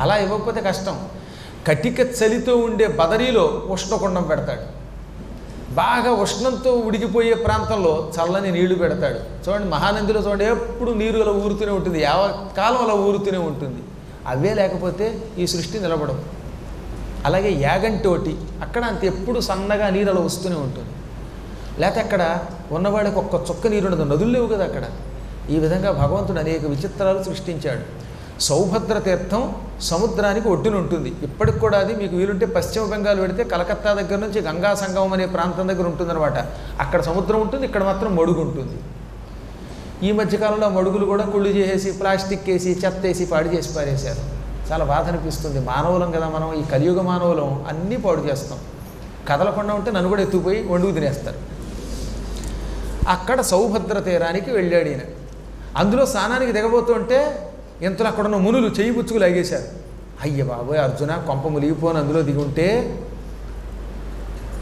అలా ఇవ్వకపోతే కష్టం. కటిక చలితో ఉండే బదరీలో ఉష్ణకుండం పెడతాడు. బాగా ఉష్ణంతో ఉడికిపోయే ప్రాంతంలో చల్లని నీళ్ళు పెడతాడు. చూడండి మహానందిలో చూడండి ఎప్పుడు నీరు అలా ఊరుతూనే ఉంటుంది. యావ కాలం అలా ఊరుతూనే ఉంటుంది. అవే లేకపోతే ఈ సృష్టి నిలబడదు అలాగే యాగంటోటి అక్కడ అంత ఎప్పుడు సన్నగా నీరు అలా వస్తూనే ఉంటుంది. లేకపోతే అక్కడ ఉన్నవాడికి ఒక్క చుక్క నీరు ఉండదు నదులు లేవు కదా అక్కడ. ఈ విధంగా భగవంతుడు అనేక విచిత్రాలు సృష్టించాడు. సౌభద్ర తీర్థం సముద్రానికి ఒడ్డున ఉంటుంది. ఇప్పటికి కూడా అది మీకు వీలుంటే పశ్చిమ బెంగాల్ పెడితే కలకత్తా దగ్గర నుంచి గంగా సంగమం అనే ప్రాంతం దగ్గర ఉంటుందన్నమాట. అక్కడ సముద్రం ఉంటుంది ఇక్కడ మాత్రం మడుగు ఉంటుంది. ఈ మధ్యకాలంలో మడుగులు కూడా కుళ్ళు చేసేసి ప్లాస్టిక్ వేసి చెత్త వేసి పాడు చేసి పారేశారు. చాలా బాధ అనిపిస్తుంది. మానవులం కదా మనం ఈ కలియుగ మానవులం అన్నీ పాడు చేస్తాం. కదలకుండా ఉంటే నన్ను కూడా ఎత్తుకుపోయి వండుకు తినేస్తారు. అక్కడ సౌభద్ర తీరానికి వెళ్ళాడు ఈయన. అందులో స్నానానికి దిగబోతుంటే ఇంతలో అక్కడ ఉన్న మునులు చేయి పుచ్చుకు లాగేశారు అయ్య బాబోయ్ అర్జున కొంప ములిగిపోని అందులో దిగి ఉంటే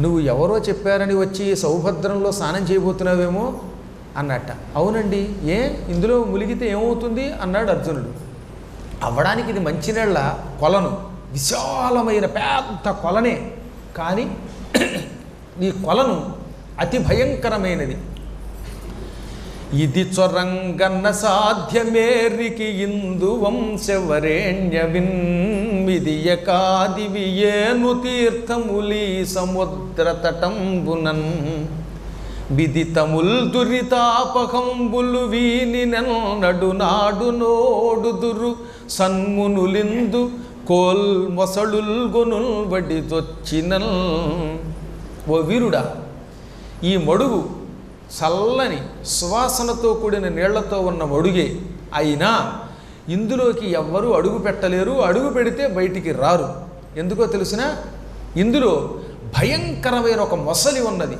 నువ్వు ఎవరో చెప్పారని వచ్చి సౌభద్రంలో స్నానం చేయబోతున్నావేమో అన్నట్ట. అవునండి ఏ? ఇందులో ములిగితే ఏమవుతుంది? అన్నాడు అర్జునుడు. అవ్వడానికి ఇది మంచినీళ్ళ కొలను విశాలమైన పెద్ద కొలనే. కానీ ఈ కొలను అతి భయంకరమైనది. ఇది చొరంగన్న సాధ్యమేరికి ఇందు వంశవరేణ్య విన్మిదియ కాదివి ఏను తీర్థములి సముద్ర తటంబునన్. విదితముల్ దురితాపకంబులు వీని నడు నాడు నోడుదురు సన్మునులిందు కోల్ మొసళుల్ గొనుల్ వడిదొచ్చినల్. ఓ వీరుడా ఈ మడుగు చల్లని సువాసనతో కూడిన నీళ్ళతో ఉన్న మడుగే. అయినా ఇందులోకి ఎవ్వరూ అడుగు పెట్టలేరు అడుగు పెడితే బయటికి రారు. ఎందుకో తెలిసిన? ఇందులో భయంకరమైన ఒక మొసలి ఉన్నది.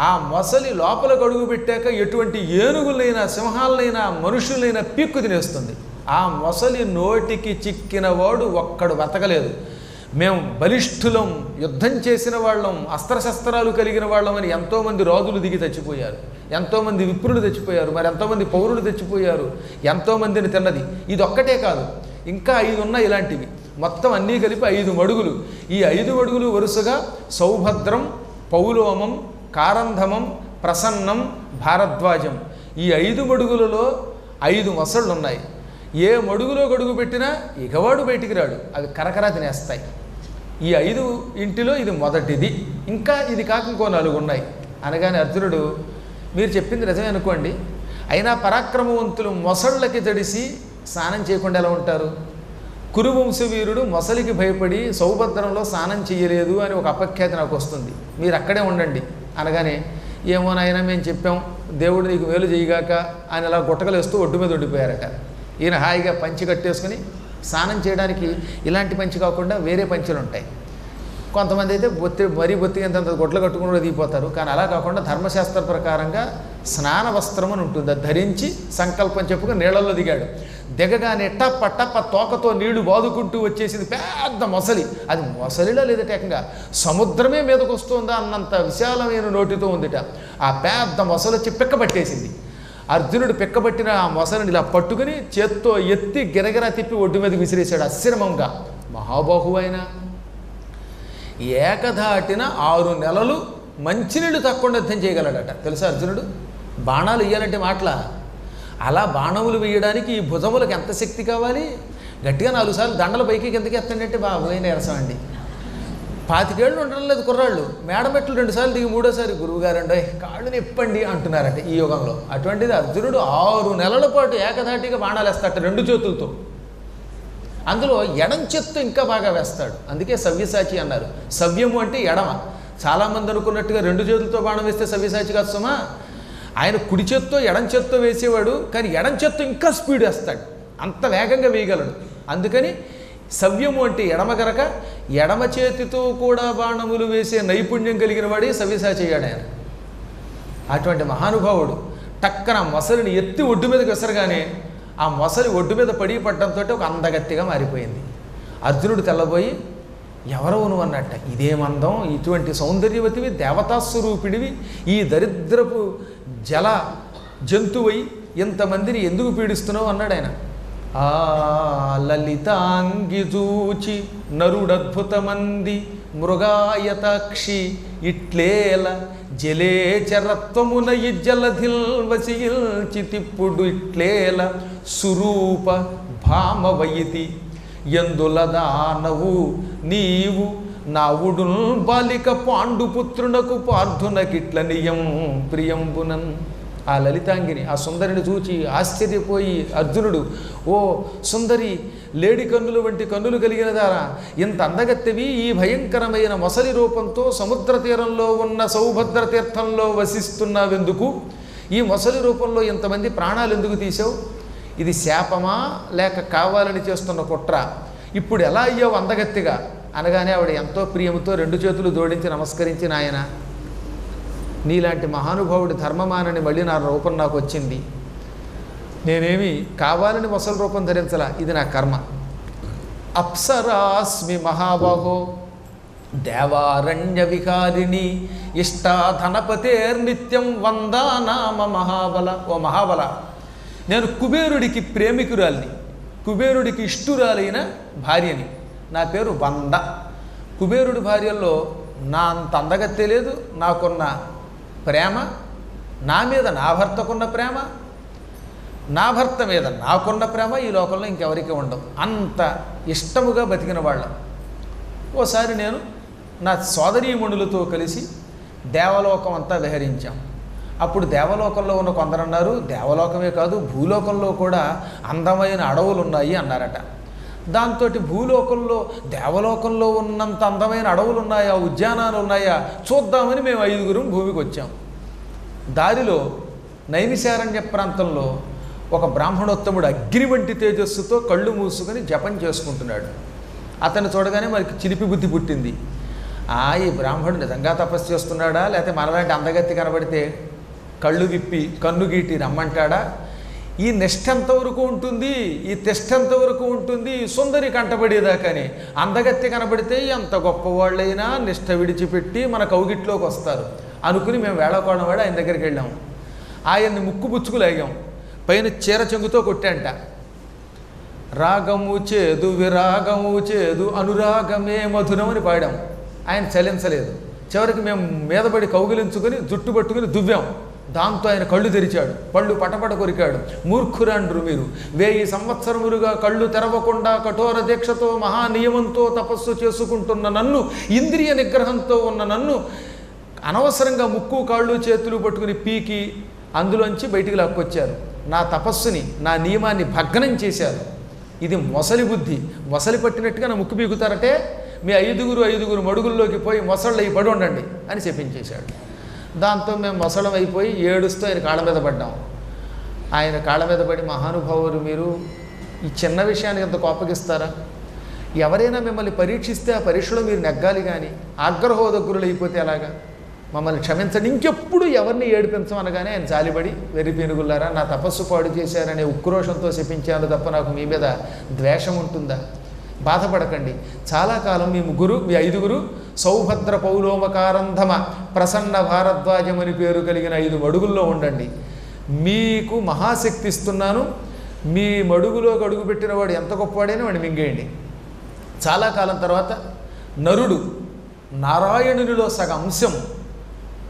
ఆ మొసలి లోపలకు అడుగు పెట్టాక ఎటువంటి ఏనుగులైనా సింహాలైనా మనుషులైనా పీక్కు తినేస్తుంది. ఆ మొసలి నోటికి చిక్కిన వాడు ఒక్కడు బతకలేదు. మేము బలిష్ఠులం యుద్ధం చేసిన వాళ్ళం అస్త్రశస్త్రాలు కలిగిన వాళ్ళం అని ఎంతోమంది రాజులు దిగి చచ్చిపోయారు. ఎంతోమంది విప్రులు తెచ్చిపోయారు మరి ఎంతోమంది పౌరులు తెచ్చిపోయారు ఎంతోమందిని తిన్నది. ఇది ఒక్కటే కాదు. ఇంకా ఐదు ఉన్నాయి ఇలాంటివి. మొత్తం అన్నీ కలిపి ఐదు మడుగులు. ఈ ఐదు మడుగులు వరుసగా సౌభద్రం పౌలోమం కారంధమం ప్రసన్నం భారద్వాజం. ఈ ఐదు మడుగులలో ఐదు మొసళ్ళు ఉన్నాయి ఏ మడుగులో గడుగు పెట్టినా ఇగవాడు బయటికి రాడు. అవి కరకరా తినేస్తాయి. ఈ ఐదు ఇంటిలో ఇది మొదటిది. ఇంకా ఇది కాక ఇంకో నాలుగు ఉన్నాయి. అనగానే అర్జునుడు మీరు చెప్పింది నిజమే అనుకోండి. అయినా పరాక్రమవంతులు మొసళ్ళకి తడిసి స్నానం చేయకుండా ఎలా ఉంటారు? కురువంశవీరుడు మొసలికి భయపడి సౌభద్రంలో స్నానం చేయలేదు అని ఒక అపఖ్యాతి నాకు వస్తుంది. మీరు అక్కడే ఉండండి. అనగానే ఏమో మేము చెప్పాం. దేవుడు నీకు మేలు చేయగాక అని అలా గుట్టకలు వేస్తూ ఒడ్డు మీద ఉండిపోయారట ఈయన హాయిగా పంచి కట్టేసుకుని స్నానం చేయడానికి ఇలాంటి పంచి కాకుండా వేరే పంచులు ఉంటాయి. కొంతమంది అయితే బొత్తి మరీ బొత్తిగంత గొడ్లు కట్టుకుని కూడా దిగిపోతారు. కానీ అలా కాకుండా ధర్మశాస్త్ర ప్రకారంగా స్నాన వస్త్రం అని ఉంటుంది. అది ధరించి సంకల్పం చెప్పుకుని నీళ్ళల్లో దిగాడు. దిగగానే టప్ప టప్ప తోకతో నీళ్ళు బాదుకుంటూ వచ్చేసింది పెద్ద మొసలి. అది మొసలిలో లేదట ఏకంగా. సముద్రమే మీదకు వస్తుందా అన్నంత విశాలమైన నోటితో ఉందిట. ఆ పెద్ద మొసలు వచ్చి పిక్కబట్టేసింది అర్జునుడు పిక్కబట్టిన ఆ మొసలిని ఇలా పట్టుకుని చేత్తో ఎత్తి గిరగిరా తిప్పి ఒడ్డు మీదకి విసిరేశాడు అశ్రమంగా. మహాబాహు అయినా. ఏకధాటిన ఆరు నెలలు మంచినీళ్ళు తక్కువ యుద్ధం చేయగలడట. తెలుసా అర్జునుడు? బాణాలు వేయాలంటే మాటల? అలా బాణములు వేయడానికి ఈ భుజములకు ఎంత శక్తి కావాలి? గట్టిగా నాలుగు సార్లు దండలు పైకి కిందకి ఎత్తండి బాబోయ్ నీరసం అండి. పాతికేళ్ళు ఉండడం లేదు కుర్రాళ్ళు. మేడమెట్లు రెండుసార్లు దిగి మూడోసారి గురువుగారండి. కాళ్ళు నిప్పండి అంటున్నారట ఈ యుగంలో. అటువంటిది అర్జునుడు ఆరు నెలల పాటు ఏకధాటిగా బాణాలు వేస్తాట రెండు చేతులతో. అందులో ఎడం చేత్తో ఇంకా బాగా వేస్తాడు. అందుకే సవ్యసాచి అన్నారు. సవ్యము అంటే ఎడమ. చాలామంది అనుకున్నట్టుగా రెండు చేతులతో బాణం వేస్తే సవ్యసాచి కాదు సుమా. ఆయన కుడి చేత్తో ఎడం చేత్తో వేసేవాడు కానీ ఎడం చేత్తో ఇంకా స్పీడ్ వేస్తాడు. అంత వేగంగా వేయగలడు. అందుకని సవ్యము అంటే ఎడమ గనక ఎడమ చేతితో కూడా బాణములు వేసే నైపుణ్యం కలిగిన వాడే సవ్యసాచయ్యాడు ఆయన. అటువంటి మహానుభావుడు టక్కన మొసలిని ఎత్తి ఒడ్డు మీదకి విసరగానే ఆ మొసలి ఒడ్డు మీద పడి పట్టడంతో ఒక అందగత్తిగా మారిపోయింది. అర్జునుడు తెల్లబోయి ఎవరో నువ్వు అన్నట్ట? ఇదేమందం ఇటువంటి సౌందర్యవతివి దేవతాస్వరూపిడివి ఈ దరిద్రపు జల జంతువై ఇంతమందిని ఎందుకు పీడిస్తున్నావు? అన్నాడు ఆయన ఆ లలితాంగి చూచి నరుడద్భుతమంది మృగాయతాక్షి ఇట్లేల జలేచరత్వమున ఇజ్జలధిల్ తిప్పుడు ఇట్లేల సురూప భామవయితి. ఎందుల దానవు నీవు నావుడు బాలిక పాండుపుత్రునకు పార్థునకిట్ల నియం ప్రియంబునన్ ఆ లలితాంగిని ఆ సుందరిని చూచి ఆశ్చర్యపోయి అర్జునుడు ఓ సుందరి లేడి కన్నులు వంటి కన్నులు కలిగిన దారా ఇంత అందగత్తెవి ఈ భయంకరమైన మొసలి రూపంతో సముద్ర తీరంలో ఉన్న సౌభద్ర తీర్థంలో వసిస్తున్నావెందుకు? ఈ మొసలి రూపంలో ఇంతమంది ప్రాణాలు ఎందుకు తీసావు ఇది శాపమా లేక కావాలని చేస్తున్న కుట్ర? ఇప్పుడు ఎలా అయ్యావు అందగత్తిగా? అనగానే ఆవిడ ఎంతో ప్రియముతో రెండు చేతులు జోడించి నమస్కరించి నాయన నీలాంటి మహానుభావుడి ధర్మమానని మళ్ళీ నా రూపం నాకు వచ్చింది. నేనేమి కావాలని మొసలి రూపం ధరించలా ఇది నా కర్మ. అప్సరాస్మి మహాబాహో దేవారణ్య విహారిణి ఇష్టాధనపతేర్నిత్యం వందానామ మహాబల ఓ మహాబల. నేను కుబేరుడికి ప్రేమికురాలిని కుబేరుడికి ఇష్టురాలైన భార్యని. నా పేరు వంద. కుబేరుడి భార్యల్లో నా అంత అందగా లేదు నాకున్న ప్రేమ నా మీద నా భర్తకున్న ప్రేమ నా భర్త మీద నాకున్న ప్రేమ ఈ లోకంలో ఇంకెవరికి ఉండవు. అంత ఇష్టముగా బతికిన వాళ్ళం. ఓసారి నేను నా సోదరీమణులతో కలిసి దేవలోకం అంతా విహరించాం. అప్పుడు దేవలోకంలో ఉన్న కొందరు అన్నారు దేవలోకమే కాదు భూలోకంలో కూడా అందమైన అడవులు ఉన్నాయి అన్నారట. దాంతో భూలోకంలో దేవలోకంలో ఉన్నంత అందమైన అడవులు ఉన్నాయా ఉద్యానాలు ఉన్నాయా చూద్దామని మేము ఐదుగురం భూమికి వచ్చాం. దారిలో నైమిశారణ్య ప్రాంతంలో ఒక బ్రాహ్మణోత్తముడు అగ్ని వంటి తేజస్సుతో కళ్ళు మూసుకొని జపం చేసుకుంటున్నాడు. అతను చూడగానే మనకి చిలిపి బుద్ధి పుట్టింది. ఆ ఈ బ్రాహ్మణుడు నిజంగా తపస్సు చేస్తున్నాడా లేకపోతే మనలాంటి అందగత్తి కనబడితే కళ్ళు విప్పి కన్ను గీటి రమ్మంటాడా? ఈ నిష్ఠ ఎంతవరకు ఉంటుంది? ఈ తిష్ట ఎంతవరకు ఉంటుంది? సుందరి కంటపడేదాకాని. అందగత్తి కనబడితే ఎంత గొప్పవాళ్ళైనా నిష్ట విడిచిపెట్టి మన కౌగిట్లోకి వస్తారు. అనుకుని మేము వేళకోవడం వాడు ఆయన దగ్గరికి వెళ్ళాము ఆయన్ని ముక్కు పుచ్చుకు లాగాం. పైన చీర చెంగుతో కొట్టంట. రాగము చేదు విరాగము చేదు అనురాగమే మధురమని పాడాం. ఆయన చలించలేదు. చివరికి మేము మీదపడి కౌగిలించుకొని జుట్టు పట్టుకుని దువ్వాం. దాంతో ఆయన కళ్ళు తెరిచాడు. పళ్ళు పటపట కొరికాడు. మూర్ఖురండ్రు మీరు. వేయి సంవత్సరములుగా కళ్ళు తెరవకుండా కఠోర దీక్షతో మహానియమంతో తపస్సు చేసుకుంటున్న నన్ను ఇంద్రియ నిగ్రహంతో ఉన్న నన్ను అనవసరంగా ముక్కు కాళ్ళు చేతులు పట్టుకుని పీకి అందులోంచి బయటికి లాక్కొచ్చారు. నా తపస్సుని నా నియమాన్ని భగ్నం చేశారు. ఇది మొసలి బుద్ధి. మొసలి పట్టినట్టుగా నా ముక్కు పీకుతారంటే మీ ఐదుగురు ఐదుగురు మడుగుల్లోకి పోయి మొసళ్ళు అయి పడి ఉండండి అని చెప్పించేశాడు. దాంతో మేము మొసలం అయిపోయి ఏడుస్తూ ఆయన కాళ్ళ మీద పడ్డాం. ఆయన కాళ్ళ మీద పడి మహానుభావులు మీరు ఈ చిన్న విషయానికి ఎంత కోపగిస్తారా? ఎవరైనా మిమ్మల్ని పరీక్షిస్తే ఆ పరీక్షలో మీరు నెగ్గాలి కానీ ఆగ్రహోదగ్గురులు అయిపోతే ఎలాగా? మమ్మల్ని క్షమించండి. ఇంకెప్పుడు ఎవరిని ఏడిపించమనగానే ఆయన చాలిబడి వెర్రిపిరుగులారా నా తపస్సు పాడు చేశారనే ఉక్రోషంతో శపించాను తప్ప నాకు మీ మీద ద్వేషం ఉంటుందా? బాధపడకండి. చాలా కాలం మీ ముగ్గురు మీ ఐదుగురు సౌభద్ర పౌలోమకారంధమ ప్రసన్న భారద్వాజం అని పేరు కలిగిన ఐదు మడుగుల్లో ఉండండి. మీకు మహాశక్తి ఇస్తున్నాను. మీ మడుగులోకి అడుగుపెట్టిన వాడు ఎంత గొప్పవాడైనా వాడిని మింగేయండి. చాలా కాలం తర్వాత నరుడు నారాయణునిలో సగ అంశం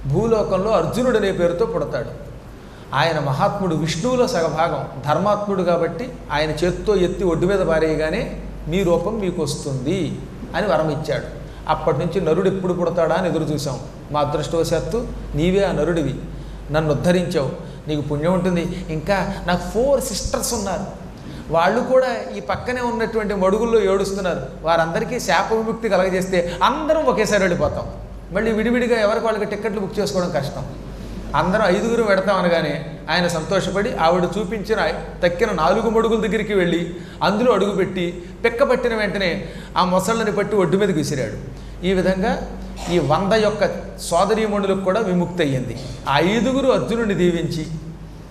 భూలోకంలో అర్జునుడు అనే పేరుతో పుడతాడు. ఆయన మహాత్ముడు విష్ణువులో సగభాగం ధర్మాత్ముడు కాబట్టి ఆయన చేత్తో ఎత్తి ఒడ్డు మీద పారేయగానే మీ రూపం మీకు వస్తుంది అని వరం ఇచ్చాడు. అప్పటి నుంచి నరుడు ఎప్పుడు పుడతాడా అని ఎదురు చూసాం మా అదృష్టవశాత్తు నీవే ఆ నరుడివి. నన్ను ఉద్ధరించావు. నీకు పుణ్యం ఉంటుంది. ఇంకా నాకు ఫోర్ సిస్టర్స్ ఉన్నారు. వాళ్ళు కూడా ఈ పక్కనే ఉన్నటువంటి మడుగుల్లో ఏడుస్తున్నారు. వారందరికీ శాప విముక్తి కలగజేస్తే అందరం ఒకేసారి వెళ్ళిపోతాం. మళ్ళీ విడివిడిగా ఎవరికి వాళ్ళకి టిక్కెట్లు బుక్ చేసుకోవడం కష్టం. అందరం ఐదుగురు పెడతాం అనగానే ఆయన సంతోషపడి ఆవిడ చూపించిన తక్కిన నాలుగు మడుగుల దగ్గరికి వెళ్ళి అందులో అడుగుపెట్టి పిక్క పట్టిన వెంటనే ఆ మొసళ్ళని పట్టి ఒడ్డు మీదకి విసిరాడు. ఈ విధంగా ఈ వంద యొక్క సోదరీమణులకు కూడా విముక్తి అయ్యింది ఆ ఐదుగురు అర్జునుడిని దీవించి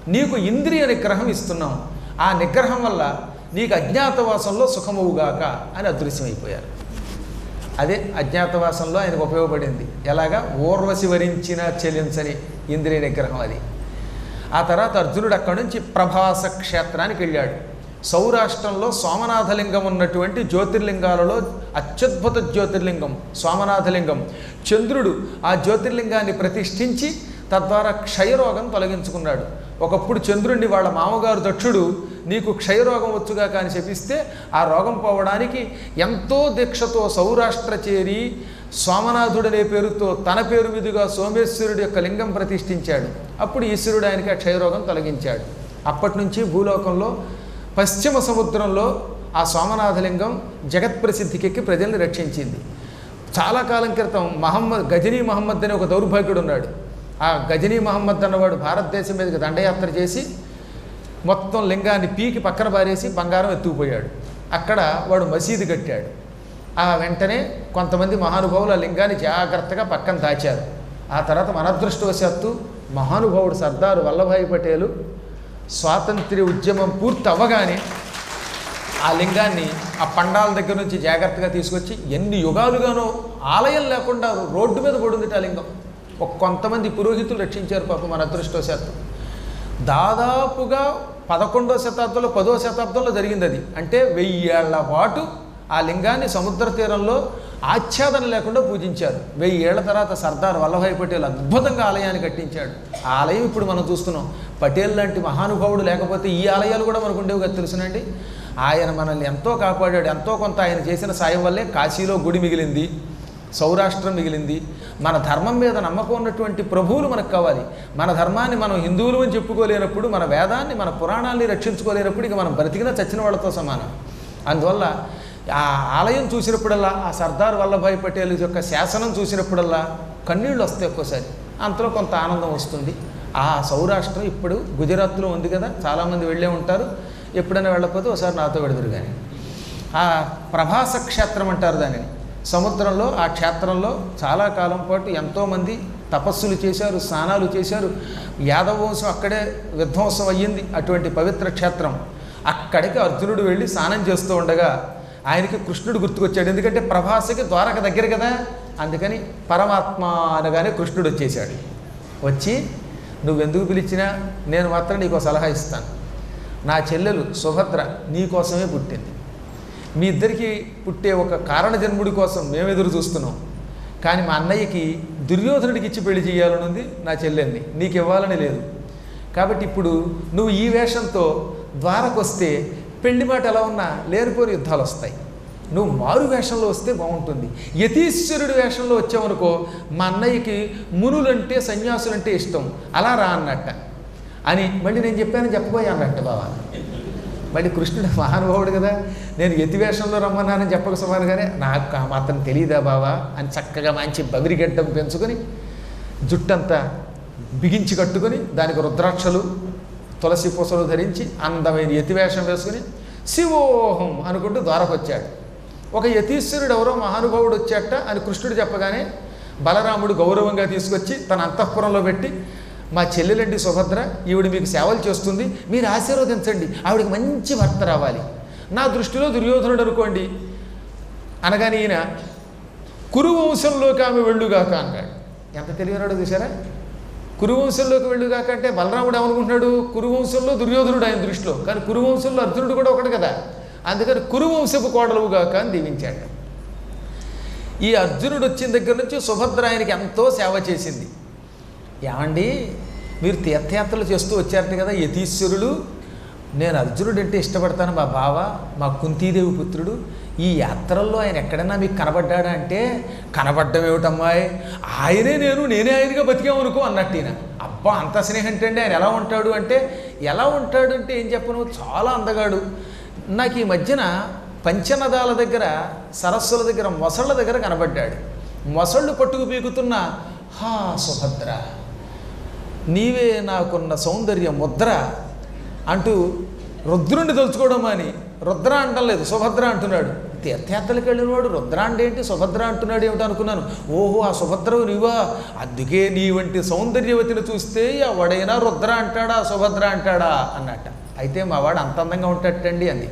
నీకు ఇంద్రియ నిగ్రహం ఇస్తున్నాం. ఆ నిగ్రహం వల్ల నీకు అజ్ఞాతవాసంలో సుఖమవుగాక అని అదృశ్యమైపోయారు. అదే అజ్ఞాతవాసంలో ఆయనకు ఉపయోగపడింది. ఎలాగా? ఊర్వశి వరించిన చెలించని ఇంద్రియ నిగ్రహం అది. ఆ తర్వాత అర్జునుడు అక్కడి నుంచి ప్రభాస క్షేత్రానికి వెళ్ళాడు. సౌరాష్ట్రంలో సోమనాథలింగం ఉన్నటువంటి జ్యోతిర్లింగాలలో అత్యద్భుత జ్యోతిర్లింగం సోమనాథలింగం చంద్రుడు ఆ జ్యోతిర్లింగాన్ని ప్రతిష్ఠించి తద్వారా క్షయరోగం తొలగించుకున్నాడు. ఒకప్పుడు చంద్రుణ్ణి వాళ్ళ మామగారు దక్షుడు నీకు క్షయరోగం వచ్చుగా కానీ చెప్పిస్తే ఆ రోగం పోవడానికి ఎంతో దీక్షతో సౌరాష్ట్ర చేరి సోమనాథుడనే పేరుతో తన పేరు మీదుగా సోమేశ్వరుడు యొక్క లింగం ప్రతిష్ఠించాడు. అప్పుడు ఈశ్వరుడు ఆయనకి ఆ క్షయరోగం తొలగించాడు అప్పటి నుంచి భూలోకంలో పశ్చిమ సముద్రంలో ఆ సోమనాథలింగం జగత్ప్రసిద్ధికెక్కి ప్రజల్ని రక్షించింది. చాలా కాలం క్రితం మహమ్మద్ గజనీ మహమ్మద్ అనే ఒక దౌర్భాగ్యుడు ఉన్నాడు ఆ గజనీ మహమ్మద్ అన్నవాడు భారతదేశం మీదకి దండయాత్ర చేసి మొత్తం లింగాన్ని పీకి పక్కన పారేసి బంగారం ఎత్తుకుపోయాడు. అక్కడ వాడు మసీదు కట్టాడు. ఆ వెంటనే కొంతమంది మహానుభావులు ఆ లింగాన్ని జాగ్రత్తగా పక్కన దాచారు. ఆ తర్వాత మనదృష్టవశాత్తు మహానుభావుడు సర్దారు వల్లభాయ్ పటేలు స్వాతంత్ర్య ఉద్యమం పూర్తి అవ్వగానే ఆ లింగాన్ని ఆ పండాల దగ్గర నుంచి జాగ్రత్తగా తీసుకొచ్చి ఎన్ని యుగాలుగానో ఆలయం లేకుండా రోడ్డు మీద పడింది ఆ లింగం. ఒక కొంతమంది పురోహితులు రక్షించారు పాప మన అదృష్టవశాత్తు దాదాపుగా పదకొండవ శతాబ్దంలో పదో శతాబ్దంలో జరిగింది అది అంటే వెయ్యేళ్ళ పాటు ఆ లింగాన్ని సముద్ర తీరంలో ఆచ్ఛాదన లేకుండా పూజించారు. వెయ్యి ఏళ్ళ తర్వాత సర్దార్ వల్లభాయ్ పటేల్ అద్భుతంగా ఆలయాన్ని కట్టించాడు. ఆ ఆలయం ఇప్పుడు మనం చూస్తున్నాం. పటేల్ లాంటి మహానుభావుడు లేకపోతే ఈ ఆలయాలు కూడా మనకు ఉండేవి కదా తెలుసునండి ఆయన మనల్ని ఎంతో కాపాడాడు. ఎంతో కొంత ఆయన చేసిన సాయం వల్లే కాశీలో గుడి మిగిలింది సౌరాష్ట్రం మిగిలింది. మన ధర్మం మీద నమ్మకం ఉన్నటువంటి ప్రభువులు మనకు కావాలి. మన ధర్మాన్ని మనం హిందువులు అని చెప్పుకోలేనప్పుడు మన వేదాన్ని మన పురాణాన్ని రక్షించుకోలేనప్పుడు ఇక మనం బ్రతికిన చచ్చిన వాళ్ళతో సమానం. అందువల్ల ఆ ఆలయం చూసినప్పుడల్లా ఆ సర్దార్ వల్లభాయ్ పటేల్ యొక్క శాసనం చూసినప్పుడల్లా కన్నీళ్ళు వస్తాయి ఒక్కోసారి. అంతలో కొంత ఆనందం వస్తుంది. ఆ సౌరాష్ట్రం ఇప్పుడు గుజరాత్లో ఉంది కదా చాలామంది వెళ్ళే ఉంటారు. ఎప్పుడైనా వెళ్ళకపోతే ఒకసారి నాతో వెడుదురు కానీ ఆ ప్రభాస క్షేత్రం అంటారు దానిని. సముద్రంలో ఆ క్షేత్రంలో చాలా కాలం పాటు ఎంతోమంది తపస్సులు చేశారు స్నానాలు చేశారు. యాదవ వంశం అక్కడే విధ్వంసం అయ్యింది అటువంటి పవిత్ర క్షేత్రం. అక్కడికి అర్జునుడు వెళ్ళి స్నానం చేస్తూ ఉండగా ఆయనకి కృష్ణుడు గుర్తుకొచ్చాడు. ఎందుకంటే ప్రభాసకి ద్వారక దగ్గర కదా. అందుకని పరమాత్మ అనగానే కృష్ణుడు వచ్చేసాడు వచ్చి నువ్వెందుకు పిలిచినా నేను మాత్రం నీకు సలహా ఇస్తాను. నా చెల్లెలు సుభద్ర నీ కోసమే పుట్టింది. మీ ఇద్దరికి పుట్టే ఒక కారణ జన్ముడి కోసం మేము ఎదురు చూస్తున్నాం. కానీ మా అన్నయ్యకి దుర్యోధనుడికి ఇచ్చి పెళ్ళి చేయాలని ఉంది నా చెల్లెల్ని. నీకు ఇవ్వాలని లేదు. కాబట్టి ఇప్పుడు నువ్వు ఈ వేషంతో ద్వారకొస్తే పెళ్ళి మాట ఎలా ఉన్నా లేనిపోని యుద్ధాలు వస్తాయి. నువ్వు మారు వేషంలో వస్తే బాగుంటుంది. యతీశ్వరుడి వేషంలో వచ్చావనుకో మా అన్నయ్యకి మునులంటే సన్యాసులంటే ఇష్టం. అలా రా అన్నట్ట. అని మళ్ళీ నేను చెప్పాను చెప్పబోయా అన్నట్ట బావా. మళ్ళీ కృష్ణుడు మహానుభావుడు కదా నేను ఎతి వేషంలో రమ్మన్నానని చెప్పక కానీ నాకు ఆ మాత్రం తెలియదా బావా అని చక్కగా మంచి బగిరిగడ్డం పెంచుకొని జుట్టంతా బిగించి కట్టుకొని దానికి రుద్రాక్షలు తులసి పూసలు ధరించి అందమైన యతివేషం వేసుకుని శివోహం అనుకుంటూ ద్వారకొచ్చాడు. ఒక యతీశ్వరుడు ఎవరో మహానుభావుడు వచ్చాట అని కృష్ణుడు చెప్పగానే బలరాముడు గౌరవంగా తీసుకొచ్చి తన అంతఃపురంలో పెట్టి మా చెల్లెలండి సుభద్ర ఈవిడ మీకు సేవలు చేస్తుంది మీరు ఆశీర్వదించండి ఆవిడకి మంచి భర్త రావాలి. నా దృష్టిలో దుర్యోధనుడు అనుకోండి. అనగానే ఈయన కురువంశంలోకి ఆమె వెళ్ళుగాక అన్నాడు. ఎంత తెలియనాడో చూసారా కురువంశంలోకి వెళ్ళుగాక అంటే బలరాముడు ఏమనుకుంటున్నాడు? కురువంశంలో దుర్యోధనుడు ఆయన దృష్టిలో. కానీ కురువంశంలో అర్జునుడు కూడా ఒకడు కదా. అందుకని కురువంశపు కోడలుగాక అని దీవించాడు. ఈ అర్జునుడు వచ్చిన దగ్గర నుంచి సుభద్ర ఆయనకి ఎంతో సేవ చేసింది. ఏమండి? మీరు తీర్థయాత్రలు చేస్తూ వచ్చారని కదా యతీశ్వరులు నేను అర్జునుడు అంటే ఇష్టపడతాను మా బావ మా కుంతీదేవి పుత్రుడు. ఈ యాత్రల్లో ఆయన ఎక్కడైనా మీకు కనబడ్డాడా అంటే కనబడ్డం ఏమిటమ్మాయి? ఆయనే నేను నేనే ఆయనగా బతికామనుకో అన్నట్టు ఈయన. అబ్బా అంత స్నేహం అంటే అండి ఆయన ఎలా ఉంటాడు? అంటే ఎలా ఉంటాడు అంటే ఏం చెప్పను? చాలా అందగాడు. నాకు ఈ మధ్యన పంచనదాల దగ్గర సరస్సుల దగ్గర మొసళ్ళ దగ్గర కనబడ్డాడు. మొసళ్ళు పట్టుకు పీకుతున్న హా సుభద్ర నీవే నాకున్న సౌందర్య ముద్ర అంటూ రుద్రుణ్ణి తలుచుకోవడం అని రుద్ర అంటం లేదు సుభద్ర అంటున్నాడు. తీర్థయాత్రలకు వెళ్ళినవాడు రుద్ర అంటే ఏంటి? సుభద్ర అంటున్నాడు ఏమిటి అనుకున్నాను. ఓహో ఆ సుభద్రవు నీవా? అందుకే నీ వంటి సౌందర్యవతిని చూస్తే ఎవడైనా రుద్ర అంటాడా సుభద్ర అంటాడా? అన్నట్ట. అయితే మా వాడు అంత అందంగా ఉంటాటండి అంది.